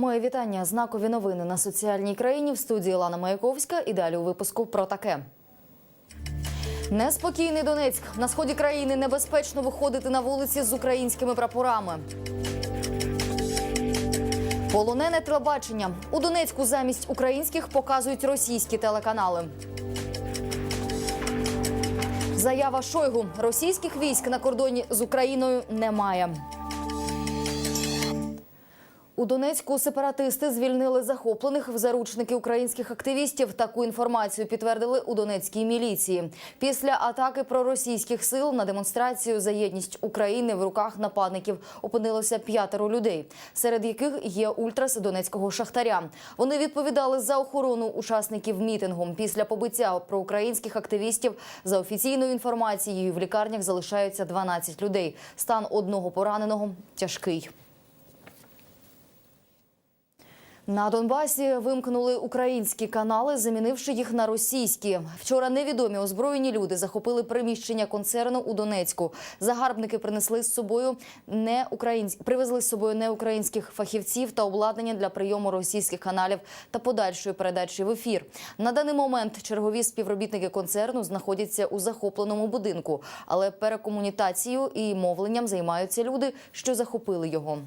Моє вітання. Знакові новини на соціальній країні в студії Лана Маяковська. І далі у випуску про таке. Неспокійний Донецьк. На сході країни небезпечно виходити на вулиці з українськими прапорами. Полонене телебачення. У Донецьку замість українських показують російські телеканали. Заява Шойгу. Російських військ на кордоні з Україною немає. У Донецьку сепаратисти звільнили захоплених в заручники українських активістів. Таку інформацію підтвердили у Донецькій міліції. Після атаки проросійських сил на демонстрацію за єдність України в руках нападників опинилося п'ятеро людей, серед яких є ультрас донецького шахтаря. Вони відповідали за охорону учасників мітингу. Після побиття проукраїнських активістів за офіційною інформацією в лікарнях залишаються 12 людей. Стан одного пораненого тяжкий. На Донбасі вимкнули українські канали, замінивши їх на російські. Вчора невідомі озброєні люди захопили приміщення концерну у Донецьку. Загарбники принесли з собою не українсь... привезли з собою неукраїнських фахівців та обладнання для прийому російських каналів та подальшої передачі в ефір. На даний момент чергові співробітники концерну знаходяться у захопленому будинку, але перекомунікацією і мовленням займаються люди, що захопили його.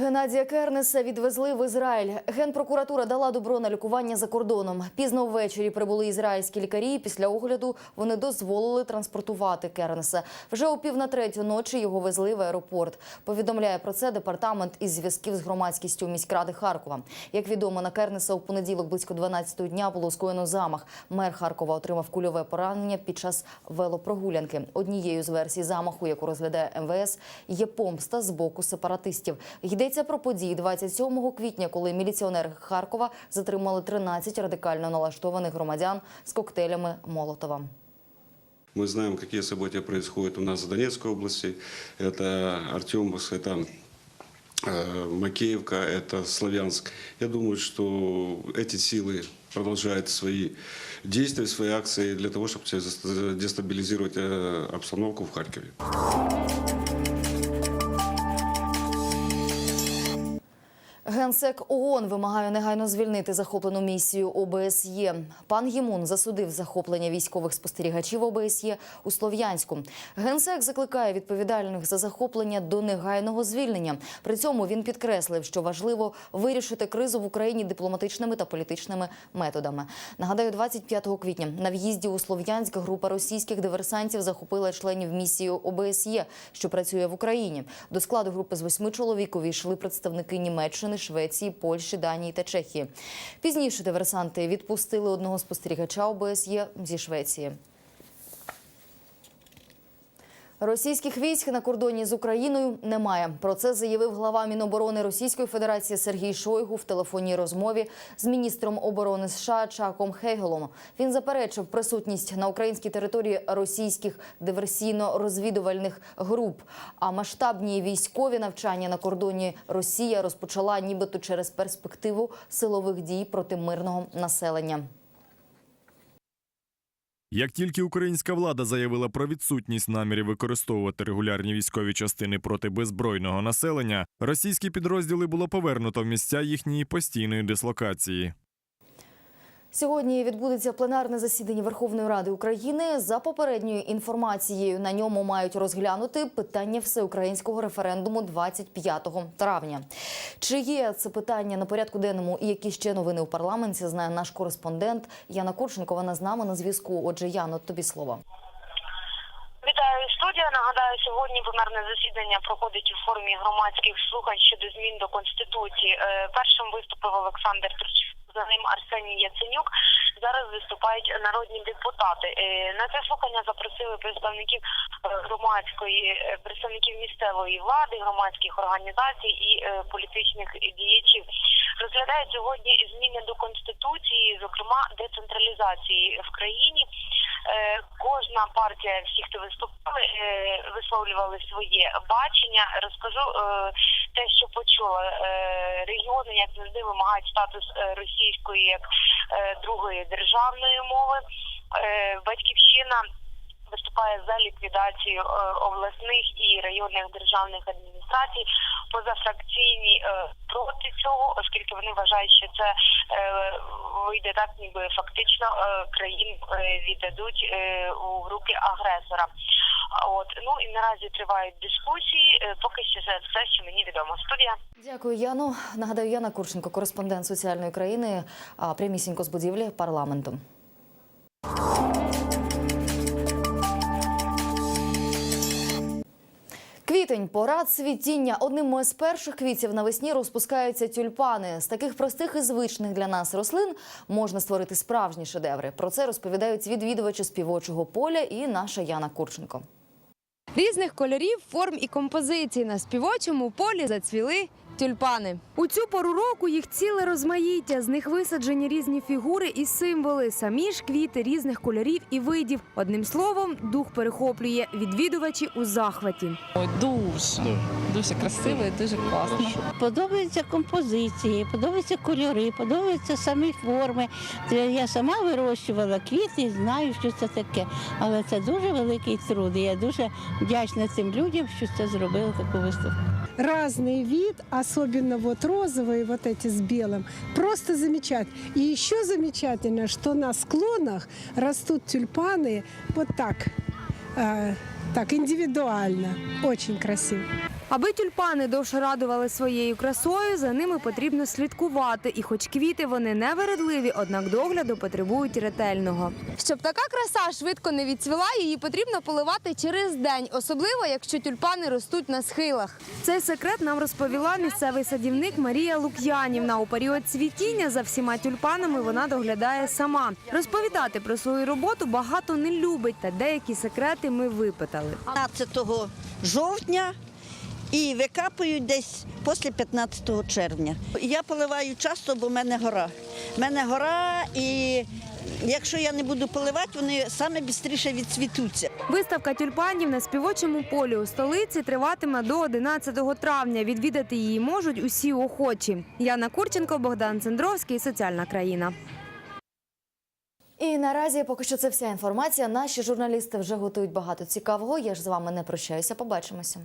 Геннадія Кернеса відвезли в Ізраїль. Генпрокуратура дала добро на лікування за кордоном. Пізно ввечері прибули ізраїльські лікарі. Після огляду вони дозволили транспортувати Кернеса. Вже о пів на третю ночі його везли в аеропорт. Повідомляє про це департамент із зв'язків з громадськістю міськради Харкова. Як відомо, на Кернеса у понеділок близько 12-го дня було скоєно замах. Мер Харкова отримав кульове поранення під час велопрогулянки. Однією з версій замаху, яку розглядає МВС, є помста з боку сепаратистів. Йдеться про події 27 квітня, коли міліціонери Харкова затримали 13 радикально налаштованих громадян з коктейлями Молотова. Мы знаем, какие события происходят у нас в Донецкой области. Это Артемовск, это э, Макеевка, это Славянск. Я думаю, что эти силы продолжают свои действия, свои акции для того, чтобы дестабилизировать э, обстановку в Харькове. Генсек ООН вимагає негайно звільнити захоплену місію ОБСЄ. Пан Гімун засудив захоплення військових спостерігачів ОБСЄ у Слов'янську. Генсек закликає відповідальних за захоплення до негайного звільнення. При цьому він підкреслив, що важливо вирішити кризу в Україні дипломатичними та політичними методами. Нагадаю, 25 квітня на в'їзді у Слов'янськ група російських диверсантів захопила членів місії ОБСЄ, що працює в Україні. До складу групи з восьми чоловік увійшли представники Німеччини. Швеції, Польщі, Данії та Чехії. Пізніше диверсанти відпустили одного спостерігача ОБСЄ зі Швеції. Російських військ на кордоні з Україною немає. Про це заявив глава Міноборони Російської Федерації Сергій Шойгу в телефонній розмові з міністром оборони США Чаком Хейгелом. Він заперечив присутність на українській території російських диверсійно-розвідувальних груп. А масштабні військові навчання на кордоні Росія розпочала нібито через перспективу силових дій проти мирного населення. Як тільки українська влада заявила про відсутність намірів використовувати регулярні військові частини проти беззбройного населення, російські підрозділи було повернуто в місця їхньої постійної дислокації. Сьогодні відбудеться пленарне засідання Верховної Ради України. За попередньою інформацією, на ньому мають розглянути питання всеукраїнського референдуму 25 травня. Чи є це питання на порядку денному і які ще новини у парламенті? Знає наш кореспондент Яна Курченко. Вона з нами на зв'язку. Отже, Яно, тобі слово. Вітаю студія. Нагадаю, сьогодні пленарне засідання проходить у формі громадських слухань щодо змін до конституції. Е, Першим виступив Олександр Турчинов, за ним Арсеній Яценюк. Зараз виступають народні депутати. Е, На це слухання запросили представників е, громадської, е, представників місцевої влади, громадських організацій і політичних діячів. Розглядають сьогодні зміни до конституції, зокрема децентралізації в країні. Е, Кожна партія, всі, хто виступали, е, висловлювали своє бачення. Розкажу е, те, що почула. Регіони, як завжди, вимагають статус російської як другої державної мови. Батьківщина виступає за ліквідацію обласних і районних державних адміністрацій. позафракційні проти цього, оскільки вони вважають, що це вийде так, ніби фактично е, країн е, віддадуть е, у руки агресора. От ну і наразі тривають дискусії. Поки що це все, що мені відомо. Студія. Дякую, Яно. Нагадаю, Яна Курченко, кореспондент соціальної країни, а, прямісінько з будівлі парламенту. Квітень пора цвітіння. Одним з перших квітів навесні розпускаються тюльпани. З таких простих і звичних для нас рослин можна створити справжні шедеври. Про це розповідають відвідувачі співочого поля і наша Яна Курченко. Різних кольорів, форм і композицій на співочому полі зацвіли тюльпани. У цю пору року їх ціле розмаїття. З них висаджені різні фігури і символи, самі ж квіти різних кольорів і видів. Одним словом, дух перехоплює відвідувачі у захваті. Ой, дуже, дуже красиво і дуже класно. Подобаються композиції, подобаються кольори, подобаються самі форми. Це Я сама вирощувала квіти, і знаю, що це таке. Але це дуже великий труд. І я дуже вдячна цим людям, що це зробили таку виставку. разный вид, особенно вот розовые, вот эти с белым, просто замечательно. И еще замечательно, что на склонах растут тюльпаны вот так, э, так индивидуально, очень красиво. Аби тюльпани довше радували своєю красою, за ними потрібно слідкувати. І хоч квіти вони не вередливі, однак догляду потребують ретельного. Щоб така краса швидко не відцвіла, її потрібно поливати через день, особливо якщо тюльпани ростуть на схилах. Цей секрет нам розповіла місцевий садівник Марія Лук'янівна. У період цвітіння за всіма тюльпанами вона доглядає сама. Розповідати про свою роботу багато не любить, та деякі секрети ми випитали. 15 жовтня і викапують десь після 15 червня. Я поливаю часто, бо в мене гора. В мене гора, і якщо я не буду поливати, вони саме швидше відцвітуться. Виставка тюльпанів на співочому полі у столиці триватиме до 11 травня. Відвідати її можуть усі охочі. Яна Курченко, Богдан Цендровський, Соціальна країна. І наразі поки що це вся інформація. Наші журналісти вже готують багато цікавого. Я ж з вами не прощаюся. Побачимося.